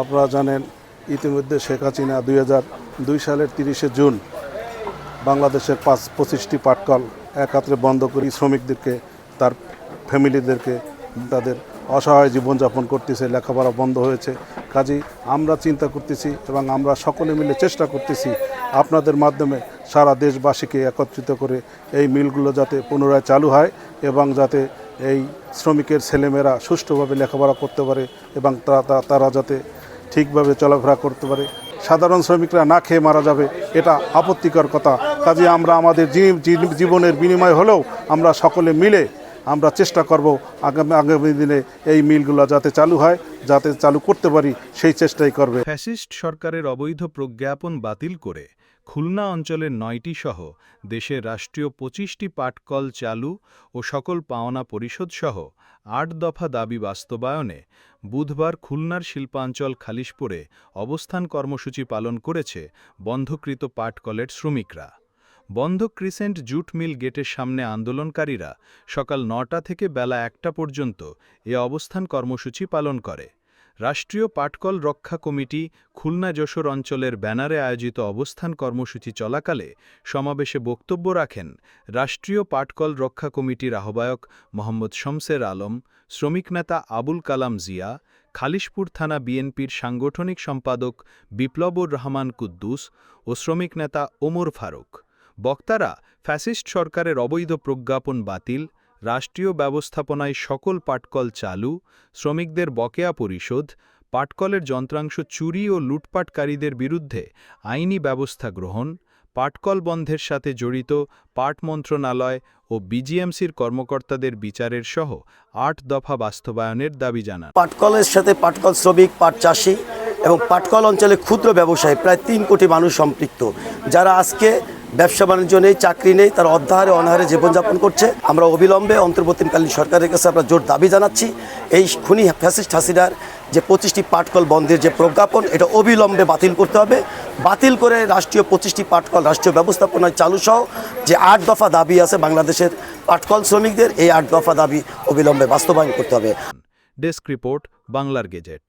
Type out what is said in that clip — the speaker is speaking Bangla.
আপনারা জানেন, ইতিমধ্যে শেখ হাসিনা দুই হাজার দুই সালের তিরিশে জুন বাংলাদেশের পাঁচ, পঁচিশটি পাটকল একাত্রে বন্ধ করে শ্রমিকদেরকে, তার ফ্যামিলিদেরকে তাদের অসহায় জীবনযাপন করতেছে, লেখাপড়া বন্ধ হয়েছে। কাজেই আমরা চিন্তা করতেছি এবং আমরা সকলে মিলে চেষ্টা করতেছি আপনাদের মাধ্যমে সারা দেশবাসীকে একত্রিত করে এই মিলগুলো যাতে পুনরায় চালু হয় এবং যাতে এই শ্রমিকের ছেলেমেয়েরা সুষ্ঠুভাবে লেখাপড়া করতে পারে এবং তারা যাতে ঠিকভাবে চলাফেরা করতে পারে। সাধারণ শ্রমিকরা না খেয়ে মারা যাবে, এটা আপত্তিকর কথা। কাজে আমরা আমাদের জীবনের বিনিময় হলেও আমরা সকলে মিলে আমরা চেষ্টা করব আগামী আগামী দিনে এই মিলগুলো যাতে চালু হয়, যাতে চালু করতে পারি, সেই চেষ্টাই করবে। ফ্যাসিস্ট সরকারের অবৈধ প্রজ্ঞাপন বাতিল করে খুলনা অঞ্চলের নয়টি সহ দেশের রাষ্ট্রীয় পঁচিশটি পাটকল চালু ও সকল পাওনা পরিশোধ সহ আট দফা দাবি বাস্তবায়নে বুধবার খুলনার শিল্পাঞ্চল খালিশপুরে অবস্থান কর্মসূচি পালন করেছে বন্ধকৃত পাটকলের শ্রমিকরা। বন্ধ ক্রিসেন্ট জুট মিল গেটের সামনে আন্দোলনকারীরা সকাল নটা থেকে বেলা একটা পর্যন্ত এ অবস্থান কর্মসূচি পালন করে। রাষ্ট্রীয় পাটকল রক্ষা কমিটি খুলনা যশোর অঞ্চলের ব্যানারে আয়োজিত অবস্থান কর্মসূচি চলাকালে সমাবেশে বক্তব্য রাখেন রাষ্ট্রীয় পাটকল রক্ষা কমিটির আহ্বায়ক মোহাম্মদ শমসের আলম, শ্রমিক নেতা আবুল কালাম জিয়া, খালিশপুর থানা বিএনপির সাংগঠনিক সম্পাদক বিপ্লবুর রহমান কুদ্দুস ও শ্রমিক নেতা ওমর ফারুক। বক্তারা ফ্যাসিস্ট সরকারের অবৈধ প্রজ্ঞাপন বাতিল, রাষ্ট্রীয় ব্যবস্থাপনায় সকল পাটকল চালু, শ্রমিকদের বকেয়া পরিশোধ, পাটকলের যন্ত্রাংশ চুরি ও লুটপাটকারীদের বিরুদ্ধে আইনি ব্যবস্থা গ্রহণ, পাটকল বন্ধের সাথে জড়িত পাট মন্ত্রণালয় ও বিজিএমসির কর্মকর্তাদের বিচারের সহ আট দফা বাস্তবায়নের দাবি জানান। পাটকলের সাথে পাটকল শ্রমিক, পাট চাষি এবং পাটকল অঞ্চলে ক্ষুদ্র ব্যবসায়ী, প্রায় তিন কোটি মানুষ সম্পৃক্ত, যারা আজকে ব্যবসা বাণিজ্য নেই, চাকরি নেই, তারা অধ্যাহারে অনাহারে জীবনযাপন করছে। আমরা অবিলম্বে অন্তর্বর্তীকালীন সরকারের কাছে আমরা জোর দাবি জানাচ্ছি, এই খুনি ফ্যাসিস্ট হাসিনার যে পঁচিশটি পাটকল বন্ধের যে প্রজ্ঞাপন, এটা অবিলম্বে বাতিল করতে হবে। বাতিল করে রাষ্ট্রীয় পঁচিশটি পাটকল রাষ্ট্রীয় ব্যবস্থাপনায় চালু সহ যে আট দফা দাবি আছে বাংলাদেশের পাটকল শ্রমিকদের, এই আট দফা দাবি অবিলম্বে বাস্তবায়ন করতে হবে। ডেস্ক রিপোর্ট, বাংলার গেজেট।